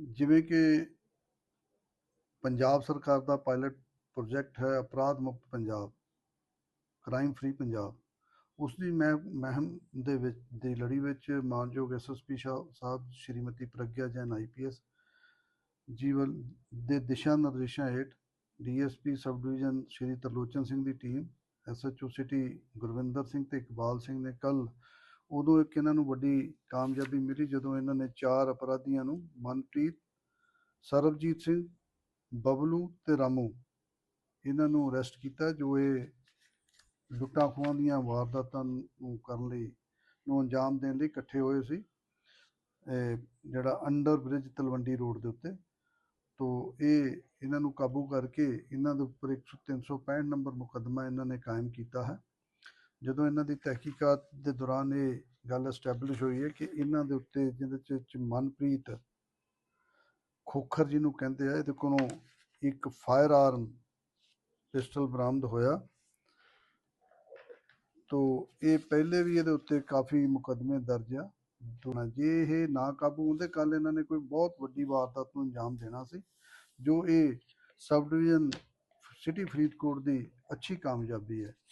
ਜਿਵੇਂ ਕਿ ਪੰਜਾਬ ਸਰਕਾਰ ਦਾ ਪਾਇਲਟ ਪ੍ਰੋਜੈਕਟ ਹੈ ਅਪਰਾਧ ਮੁਕਤ ਪੰਜਾਬ ਕ੍ਰਾਈਮ ਫ੍ਰੀ ਪੰਜਾਬ। ਉਸ ਦੀ ਮੈਂ, ਮਹਿਮ ਦੇ ਵਿੱਚ, ਦੀ ਲੜੀ ਵਿੱਚ ਮਾਨਯੋਗ ਐਸਐਸਪੀ ਸਾਹਿਬ ਸ਼੍ਰੀਮਤੀ ਪ੍ਰਗਿਆ ਜੈਨ ਆਈਪੀਐਸ ਜੀਵਨ ਦੇ ਦਿਸ਼ਾ ਨਿਰਦੇਸ਼ਾਂ ਹੇਠ DSP sub division Shri Tarlochan Singh ਦੀ team SHO city Gurwinder Singh ਤੇ ਇਕਬਾਲ ਸਿੰਘ ਨੇ ਕੱਲ ਉਦੋਂ ਇੱਕ ਇਹਨਾਂ ਨੂੰ ਵੱਡੀ ਕਾਮਯਾਬੀ ਮਿਲੀ ਜਦੋਂ ਇਹਨਾਂ ਨੇ ਚਾਰ ਅਪਰਾਧੀਆਂ ਨੂੰ ਮਨਪ੍ਰੀਤ, ਸਰਬਜੀਤ ਸਿੰਘ, ਬਬਲੂ ਤੇ ਰਾਮੂ ਇਹਨਾਂ ਨੂੰ ਅਰੈਸਟ ਕੀਤਾ, ਜੋ ਇਹ ਲੁੱਟਾਂ ਖੋਹਾਂ ਦੀਆਂ ਵਾਰਦਾਤਾਂ ਨੂੰ ਕਰਨ ਲਈ, ਨੂੰ ਅੰਜਾਮ ਦੇਣ ਲਈ ਇਕੱਠੇ ਹੋਏ ਸੀ। ਇਹ ਜਿਹੜਾ ਅੰਡਰ ਬ੍ਰਿਜ ਤਲਵੰਡੀ ਰੋਡ ਦੇ ਉੱਤੇ, ਤੋ ਇਹ ਇਹਨਾਂ ਨੂੰ ਕਾਬੂ ਕਰਕੇ ਇਹਨਾਂ ਦੇ ਉੱਪਰ 100 365 ਨੰਬਰ ਮੁਕੱਦਮਾ ਇਹਨਾਂ ਨੇ ਕਾਇਮ ਕੀਤਾ ਹੈ। ਜਦੋਂ ਇਹਨਾਂ ਦੀ ਤਹਿਕੀਕਾਤ ਦੇ ਦੌਰਾਨ ਇਹ ਗੱਲ ਐਸਟੈਬਲਿਸ਼ ਹੋਈ ਹੈ ਕਿ ਇਹਨਾਂ ਦੇ ਉੱਤੇ ਜਿਹਦੇ ਚ ਮਨਪ੍ਰੀਤ ਖੋਖਰ ਜਿਹਨੂੰ ਕਹਿੰਦੇ ਆ, ਇਹਦੇ ਕੋਲੋਂ ਇੱਕ ਫਾਇਰ ਆਰਮ ਪਿਸਟਲ ਬਰਾਮਦ ਹੋਇਆ। ਤੋ ਇਹ ਪਹਿਲੇ ਵੀ ਇਹਦੇ ਉੱਤੇ ਕਾਫੀ ਮੁਕੱਦਮੇ ਦਰਜ ਆ। ਤੋ ਜੇ ਇਹ ਨਾ ਕਾਬੂ ਹੁੰਦੇ ਕੱਲ ਇਹਨਾਂ ਨੇ ਕੋਈ ਬਹੁਤ ਵੱਡੀ ਵਾਰਦਾਤ ਨੂੰ ਅੰਜਾਮ ਦੇਣਾ ਸੀ, ਜੋ ਇਹ ਸਬ ਡਿਵੀਜ਼ਨ ਸਿਟੀ ਫਰੀਦਕੋਟ ਦੀ ਅੱਛੀ ਕਾਮਯਾਬੀ ਹੈ।